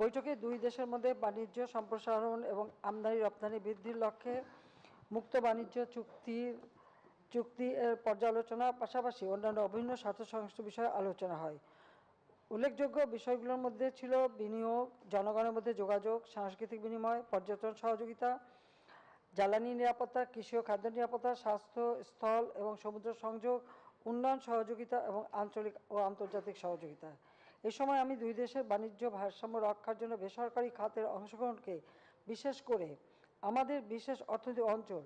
বৈঠকে দুই দেশের মধ্যে বাণিজ্য সম্প্রসারণ এবং আমদানি রপ্তানি বৃদ্ধির লক্ষ্যে মুক্ত বাণিজ্য চুক্তির চুক্তি এর পর্যালোচনা পাশাপাশি অন্যান্য অভিন্ন স্বার্থ সংশ্লিষ্ট বিষয়ে আলোচনা হয়। উল্লেখযোগ্য বিষয়গুলোর মধ্যে ছিল বিনিয়োগ, জনগণের মধ্যে যোগাযোগ, সাংস্কৃতিক বিনিময়, পর্যটন সহযোগিতা, জ্বালানি নিরাপত্তা, কৃষি ও খাদ্য নিরাপত্তা, স্বাস্থ্য স্থল এবং সমুদ্র সংযোগ, উন্নয়ন সহযোগিতা এবং আঞ্চলিক ও আন্তর্জাতিক সহযোগিতা। এ সময় আমি দুই দেশের বাণিজ্য ভারসাম্য রক্ষার জন্য বেসরকারি খাতের অংশগ্রহণকে বিশেষ করে আমাদের বিশেষ অর্থনৈতিক অঞ্চল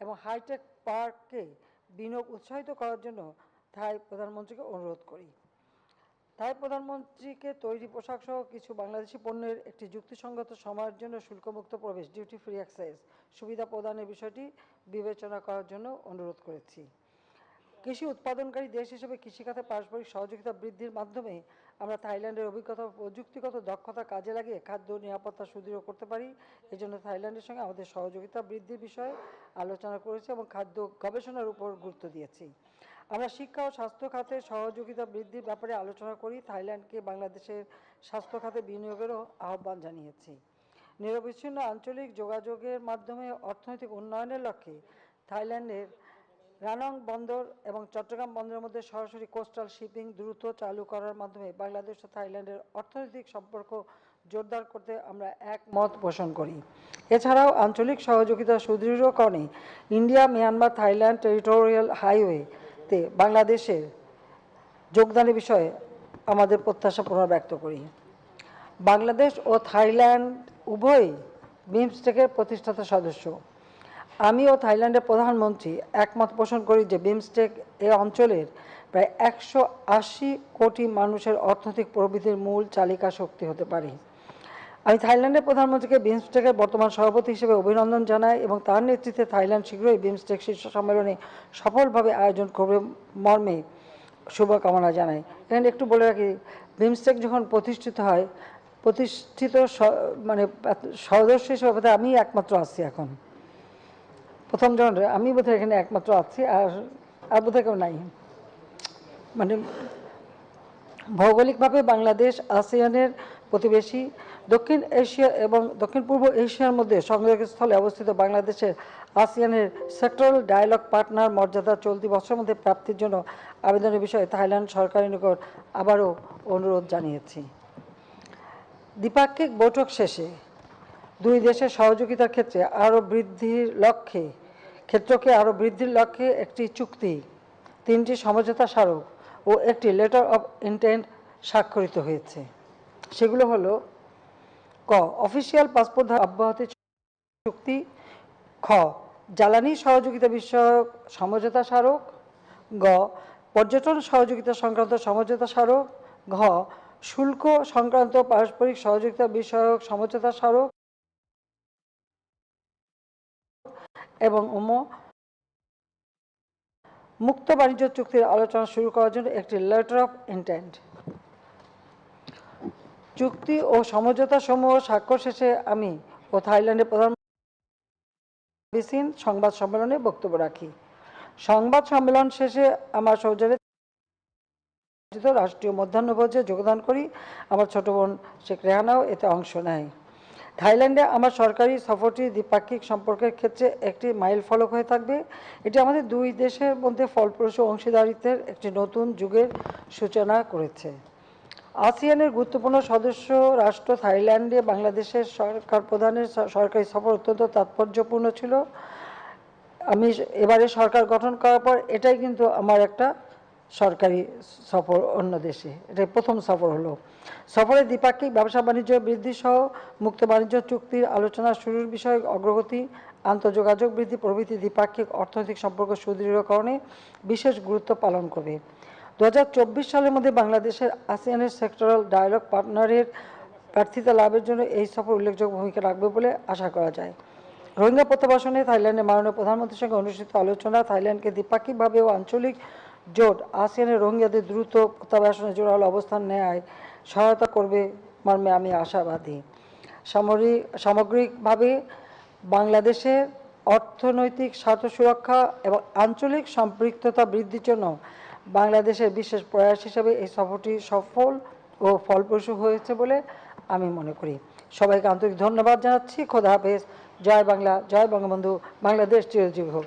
এবং হাইটেক পার্ককে বিনিয়োগ উৎসাহিত করার জন্য থাই প্রধানমন্ত্রীকে অনুরোধ করি। থাই প্রধানমন্ত্রীকে তৈরি পোশাক সহ কিছু বাংলাদেশি পণ্যের একটি যুক্তিসঙ্গত সময়ের জন্য শুল্কমুক্ত প্রবেশ ডিউটি ফ্রি অ্যাক্সেস সুবিধা প্রদানের বিষয়টি বিবেচনা করার জন্য অনুরোধ করেছি। কৃষি উৎপাদনকারী দেশ হিসেবে কৃষিখাতে পারস্পরিক সহযোগিতা বৃদ্ধির মাধ্যমে আমরা থাইল্যান্ডের অভিজ্ঞতা প্রযুক্তিগত দক্ষতা কাজে লাগিয়ে খাদ্য নিরাপত্তা সুদৃঢ় করতে পারি। এজন্য থাইল্যান্ডের সঙ্গে আমাদের সহযোগিতা বৃদ্ধির বিষয়ে আলোচনা করেছি এবং খাদ্য গবেষণার উপর গুরুত্ব দিয়েছি। আমরা শিক্ষা ও স্বাস্থ্য খাতে সহযোগিতা বৃদ্ধির ব্যাপারে আলোচনা করি। থাইল্যান্ডকে বাংলাদেশের স্বাস্থ্য খাতে বিনিয়োগেরও আহ্বান জানিয়েছি। নিরবিচ্ছিন্ন আঞ্চলিক যোগাযোগের মাধ্যমে অর্থনৈতিক উন্নয়নের লক্ষ্যে থাইল্যান্ডের রানং বন্দর এবং চট্টগ্রাম বন্দরের মধ্যে সরাসরি কোস্টাল শিপিং দ্রুত চালু করার মাধ্যমে বাংলাদেশ ও থাইল্যান্ডের অর্থনৈতিক সম্পর্ক জোরদার করতে আমরা একমত পোষণ করি। এছাড়াও আঞ্চলিক সহযোগিতা সুদৃঢ়করণে ইন্ডিয়া, মিয়ানমার, থাইল্যান্ড টেরিটোরিয়াল হাইওয়েতে বাংলাদেশের যোগদানের বিষয়ে আমাদের প্রত্যাশা পুনর্ব্যক্ত করি। বাংলাদেশ ও থাইল্যান্ড উভয়ই বিমস্টেকের প্রতিষ্ঠাতা সদস্য। আমি ও থাইল্যান্ডের প্রধানমন্ত্রী একমত পোষণ করি যে বিমস্টেক এ অঞ্চলের প্রায় একশো আশি কোটি মানুষের অর্থনৈতিক প্রবৃদ্ধির মূল চালিকা শক্তি হতে পারে। আমি থাইল্যান্ডের প্রধানমন্ত্রীকে বিমস্টেকের বর্তমান সভাপতি হিসেবে অভিনন্দন জানাই এবং তার নেতৃত্বে থাইল্যান্ড শীঘ্রই বিমস্টেক শীর্ষ সম্মেলনে সফলভাবে আয়োজন করবে মর্মে শুভকামনা জানাই। এখানে একটু বলে রাখি, বিমস্টেক যখন প্রতিষ্ঠিত হয়, প্রতিষ্ঠিত মানে সদস্য হিসেবে আমি একমাত্র আছি এখন। প্রথম জন আমি বোধহয় এখানে একমাত্র আছি আর আর বোধহয় কেউ নাই। মানে ভৌগোলিকভাবে বাংলাদেশ, আসিয়ানের প্রতিবেশী, দক্ষিণ এশিয়া এবং দক্ষিণ পূর্ব এশিয়ার মধ্যে সংযোগস্থলে অবস্থিত বাংলাদেশের আসিয়ানের সেক্টরাল ডায়ালগ পার্টনার মর্যাদা চলতি বছরের মধ্যে প্রাপ্তির জন্য আবেদনের বিষয়ে থাইল্যান্ড সরকারের নিকট আবারও অনুরোধ জানিয়েছি। দ্বিপাক্ষিক বৈঠক শেষে দুই দেশের সহযোগিতার ক্ষেত্রে আরও বৃদ্ধির লক্ষ্যে ক্ষেত্রকে আরও বৃদ্ধির লক্ষ্যে একটি চুক্তি, তিনটি সমঝোতা স্মারক ও একটি লেটার অফ ইন্টেন্ট স্বাক্ষরিত হয়েছে। সেগুলো হলো, ক, অফিসিয়াল পাসপোর্ট অব্যাহতি চুক্তি, খ, জ্বালানি সহযোগিতা বিষয়ক সমঝোতা স্মারক, গ, পর্যটন সহযোগিতা সংক্রান্ত সমঝোতা স্মারক, ঘ, শুল্ক সংক্রান্ত পারস্পরিক সহযোগিতা বিষয়ক সমঝোতা স্মারক এবং উম মুক্ত বাণিজ্য চুক্তির আলোচনা শুরু করার জন্য একটি লেটার অফ ইন্টেন্ট চুক্তি ও সমঝোতা সমূহ স্বাক্ষর শেষে আমি ও থাইল্যান্ডের প্রধান সংবাদ সম্মেলনে বক্তব্য রাখি। সংবাদ সম্মেলন শেষে আমার আয়োজিত রাষ্ট্রীয় মধ্যাহ্নভোজে যোগদান করি। আমার ছোট বোন শেখ রেহানাও এতে অংশ নেয়। থাইল্যান্ডে আমার সরকারি সফরটি দ্বিপাক্ষিক সম্পর্কের ক্ষেত্রে একটি মাইল ফলক হয়ে থাকবে। এটি আমাদের দুই দেশের মধ্যে ফলপ্রসূ অংশীদারিত্বের একটি নতুন যুগের সূচনা করেছে। আসিয়ানের গুরুত্বপূর্ণ সদস্য রাষ্ট্র থাইল্যান্ডে বাংলাদেশের সরকার প্রধানের সরকারি সফর অত্যন্ত তাৎপর্যপূর্ণ ছিল। আমি এবারে সরকার গঠন করার পর এটাই কিন্তু আমার একটা সরকারি সফর অন্য দেশে। এটাই প্রথম সফর হলো। সফরে দ্বিপাক্ষিক ব্যবসা বাণিজ্য বৃদ্ধি সহ মুক্ত বাণিজ্য চুক্তির আলোচনা শুরুর বিষয়ে অগ্রগতি আন্তঃযোগাযোগ বৃদ্ধি প্রভৃতি দ্বিপাক্ষিক অর্থনৈতিক সম্পর্ক সুদৃঢ়করণে বিশেষ গুরুত্ব পালন করবে। দু হাজার চব্বিশ সালের মধ্যে বাংলাদেশের আসিয়ানের সেক্টরাল ডায়ালগ পার্টনারের প্রার্থিতা লাভের জন্য এই সফর উল্লেখযোগ্য ভূমিকা রাখবে বলে আশা করা যায়। রোহিঙ্গা প্রত্যাবাসনে থাইল্যান্ডের মাননীয় প্রধানমন্ত্রীর সঙ্গে অনুষ্ঠিত আলোচনা থাইল্যান্ডকে দ্বিপাক্ষিকভাবে ও আঞ্চলিক জোট আসিয়ানের রোহিঙ্গাদের দ্রুত প্রত্যাবাসনে জোরালো অবস্থান নেয় সহায়তা করবে মর্মে আমি আশাবাদী। সামরিক সামগ্রিকভাবে বাংলাদেশের অর্থনৈতিক স্বার্থ সুরক্ষা এবং আঞ্চলিক সম্পৃক্ততা বৃদ্ধির জন্য বাংলাদেশের বিশেষ প্রয়াস হিসেবে এই সফরটি সফল ও ফলপ্রসূ হয়েছে বলে আমি মনে করি। সবাইকে আন্তরিক ধন্যবাদ জানাচ্ছি। খোদা হাফেজ। জয় বাংলা। জয় বঙ্গবন্ধু। বাংলাদেশ চিরজীবী হোক।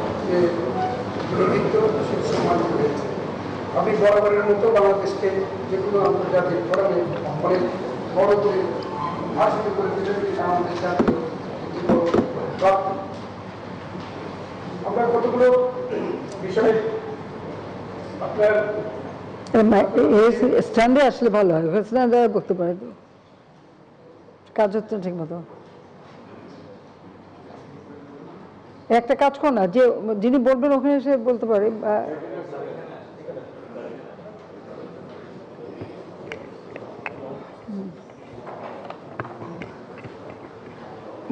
যে নেতৃত্ব সে সম্মানিত হয়েছে। আপনি বরাবরের মতো বাংলাদেশকে যে কোনো আন্তর্জাতিক ফোরামে অনেক বড় করে ভাষিত করে দিলেন আমাদের জাতীয় আমরা কতগুলো বিষয়ে আপনার স্ট্যান্ডে আসলে ভালো হয়। স্ট্যান্ডে তো। কাজ হচ্ছে ঠিক মতো। একটা কাজ কর না, যে যিনি বলবেন ওখানে এসে বলতে পারে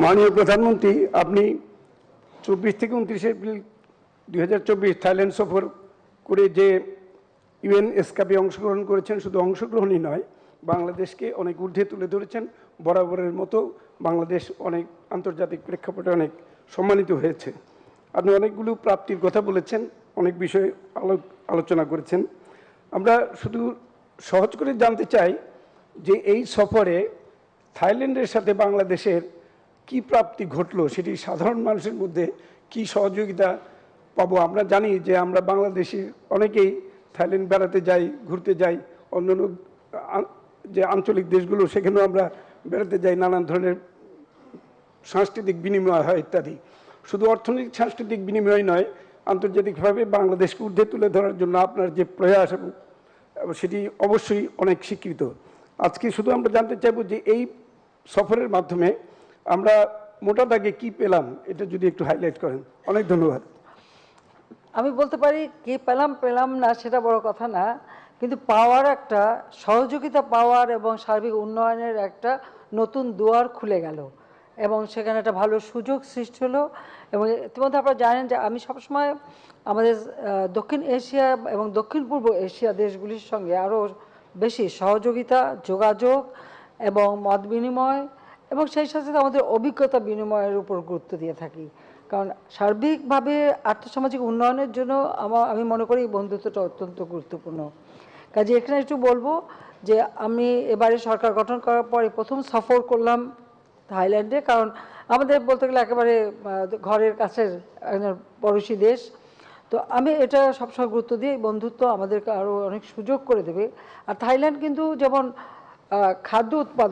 মাননীয় প্রধানমন্ত্রী, আপনি চব্বিশ থেকে উনত্রিশে এপ্রিল দুই হাজার চব্বিশ থাইল্যান্ড সফর করে যে ইউএন এসকাপে অংশগ্রহণ করেছেন, শুধু অংশগ্রহণই নয়, বাংলাদেশকে অনেক ঊর্ধ্বে তুলে ধরেছেন, বরাবরের মতো বাংলাদেশ অনেক আন্তর্জাতিক প্রেক্ষাপটে অনেক সম্মানিত হয়েছে। আপনি অনেকগুলো প্রাপ্তির কথা বলেছেন, অনেক বিষয়ে আলো- আলোচনা করেছেন। আমরা শুধু সহজ করে জানতে চাই যে এই সফরে থাইল্যান্ডের সাথে বাংলাদেশের কি প্রাপ্তি ঘটলো, সেটি সাধারণ মানুষের মধ্যে কি সহযোগিতা পাবো? আমরা জানি যে আমরা বাংলাদেশি অনেকেই থাইল্যান্ড বেড়াতে যাই, ঘুরতে যাই, অন্যান্য যে আঞ্চলিক দেশগুলো, সেখানেও আমরা বেড়াতে যাই, নানান ধরনের সাংস্কৃতিক বিনিময় হয় ইত্যাদি। শুধু অর্থনৈতিক সাংস্কৃতিক বিনিময় নয়, আন্তর্জাতিকভাবে বাংলাদেশকে ঊর্ধ্বে তুলে ধরার জন্য আপনার যে প্রয়াস এবং সেটি অবশ্যই অনেক স্বীকৃত। আজকে শুধু আমরা জানতে চাইব যে এই সফরের মাধ্যমে আমরা মোটা দাগে কী পেলাম, এটা যদি একটু হাইলাইট করেন। অনেক ধন্যবাদ। আমি বলতে পারি, কি পেলাম পেলাম না, সেটা বড় কথা না। কিন্তু পাওয়ার একটা, সহযোগিতা পাওয়ার এবং সার্বিক উন্নয়নের একটা নতুন দুয়ার খুলে গেল। এবং সেখানে একটা ভালো সুযোগ সৃষ্টি হলো। এবং ইতিমধ্যে আপনারা জানেন যে আমি সবসময় আমাদের দক্ষিণ এশিয়া এবং দক্ষিণ পূর্ব এশিয়া দেশগুলির সঙ্গে আরও বেশি সহযোগিতা, যোগাযোগ এবং মত বিনিময় এবং সেই সাথে আমাদের অভিজ্ঞতা বিনিময়ের উপর গুরুত্ব দিয়ে থাকি। কারণ সার্বিকভাবে আর্থসামাজিক উন্নয়নের জন্য আমার আমি মনে করি এই বন্ধুত্বটা অত্যন্ত গুরুত্বপূর্ণ। কাজে এখানে একটু বলব যে আমি এবারে সরকার গঠন করার পরে প্রথম সফর করলাম থাইল্যান্ডে, কারণ আমাদের বলতে গেলে একেবারে ঘরের কাছের পড়োশি দেশ। তো আমি এটা সবসময় গুরুত্ব দিই, বন্ধুত্ব আমাদেরকে আরও অনেক সুযোগ করে দেবে। আর থাইল্যান্ড কিন্তু যেমন খাদ্য উৎপাদন